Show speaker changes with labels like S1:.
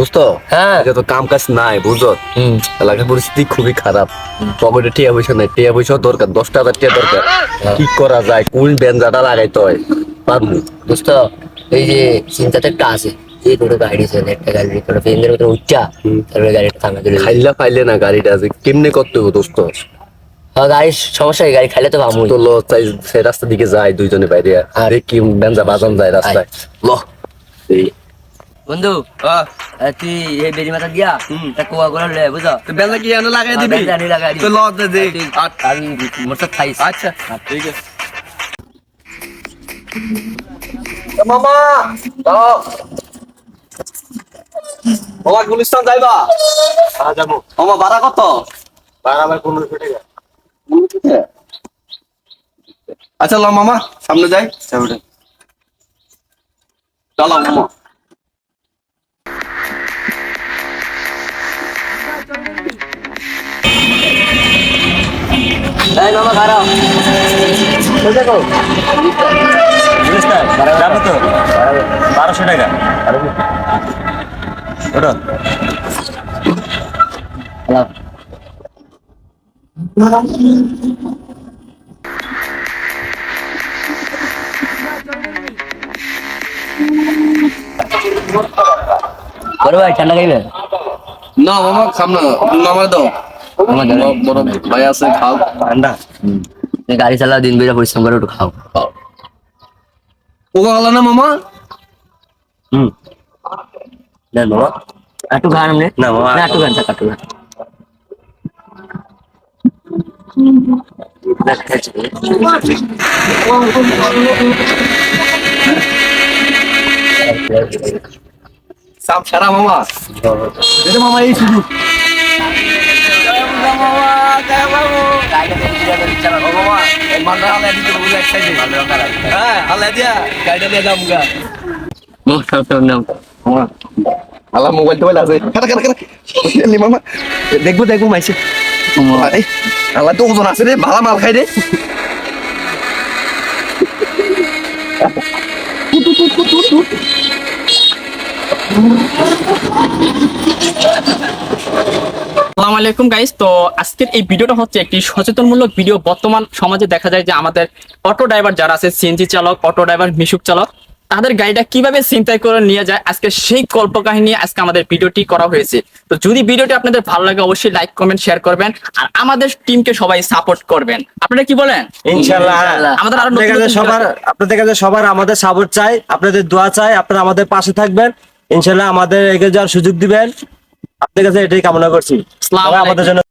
S1: দোস্ত
S2: হ্যাঁ।
S1: তো কাম কাজ নাই বুঝত
S2: হুম।
S1: এলাকার পরিস্থিতি খুবই খারাপ। পকেটে টিয়া পয়সা নাই টিয়া পয়সা দরকার দশটা হাজার টিয়া দরকার। কি করা যায় কোন বেঞ্জাটা লাগাইতে হয় পারব?
S2: দোস্ত এই যে চিন্তাটা একটা আছে। যে কোনো গাড়ি একটা গাড়ি কোনো ফেন্দের ভিতরে উচ্চা তারপরে গাড়িটা থামে দিলে
S1: খাইলা পাইলে না গাড়িটা আছে কেমনে করতে হবে দোস্ত?
S2: হ্যাঁ গাড়ি সমস্যা গাড়ি খাইলে তো ভামুই।
S1: তো ল চাই সেই রাস্তার দিকে যাই দুইজনে বাইরে। আরে কি বেঞ্জা বাজান যায় রাস্তায়। ল।
S2: বন্ধু আহ, তুই এই বেরি মাথা দিয়া? কোয়া বুঝো
S3: বেলা কি এনে লাগাই দিবি?
S2: লাগাই দিবি।
S3: তো লজ দে দে।
S2: তুই- আমি মোর খাইস
S3: আচ্ছা ঠিক আছে। মামা দাও মামা গুলিস্তান যাইবা?
S1: হ্যাঁ যাব।
S3: মামা ভাড়া কত?
S1: ভাড়া ভাই পনেরোশো টাকা।
S3: আচ্ছা ল মামা সামনে যাই। চলো মামা।
S2: এই মামা খারাপ দেখো।
S4: যাব তো? বারোশো টাকা। ওটা
S2: বড় ভাই ঠান্ডা খাইবে?
S3: না মামা সামনে মামা দাও। বড় ভাই আছে খাও।
S4: ঠান্ডা।
S2: গাড়ি চালাও দিন বেলা পরিশ্রম করে একটু খাও।
S3: গেল না মামা?
S4: হুম।
S2: দেন বাবা একটু খান
S4: না, বাবা।
S2: না একটু খান থাক একটু খান।
S3: সাপ সারা মামা। মামা এই শুধু হালা মোবাইল টোবাইল আছে মামা দেখব দেখব মাইছে হালা তো ওজন আছে রে ভালা মাল খাই রে
S5: আসসালামু আলাইকুম গাইস তো আজকের এই ভিডিওটা হচ্ছে একটি সচেতনমূলক ভিডিও। বর্তমান সমাজে দেখা যায় যে আমাদের অটো ড্রাইভার যারা আছে সিএনজি চালক অটো ড্রাইভার মিশুক চালক তাদের গাড়িটা কীভাবে চিন্তাই করে নিয়ে যায়? আজকে সেই কল্প কাহিনী আজকে আমাদের ভিডিওটি করা হয়েছে। তো যদি ভিডিওটি আপনাদের ভালো লাগে অবশ্যই লাইক কমেন্ট শেয়ার করবেন আর আমাদের টিমকে সবাই সাপোর্ট করবেন। আপনারা কি বলেন?
S4: ইনশাল্লাহ।
S5: আমাদের আরও
S4: সবার আপনাদের কাছে সবার আমাদের সাপোর্ট চাই আপনাদের দোয়া চাই আপনারা আমাদের পাশে থাকবেন। ইনশাল্লাহ আমাদের এগিয়ে যাওয়ার সুযোগ দিবেন। আপনাদের কাছে এটাই কামনা করছি। আমাদের জন্য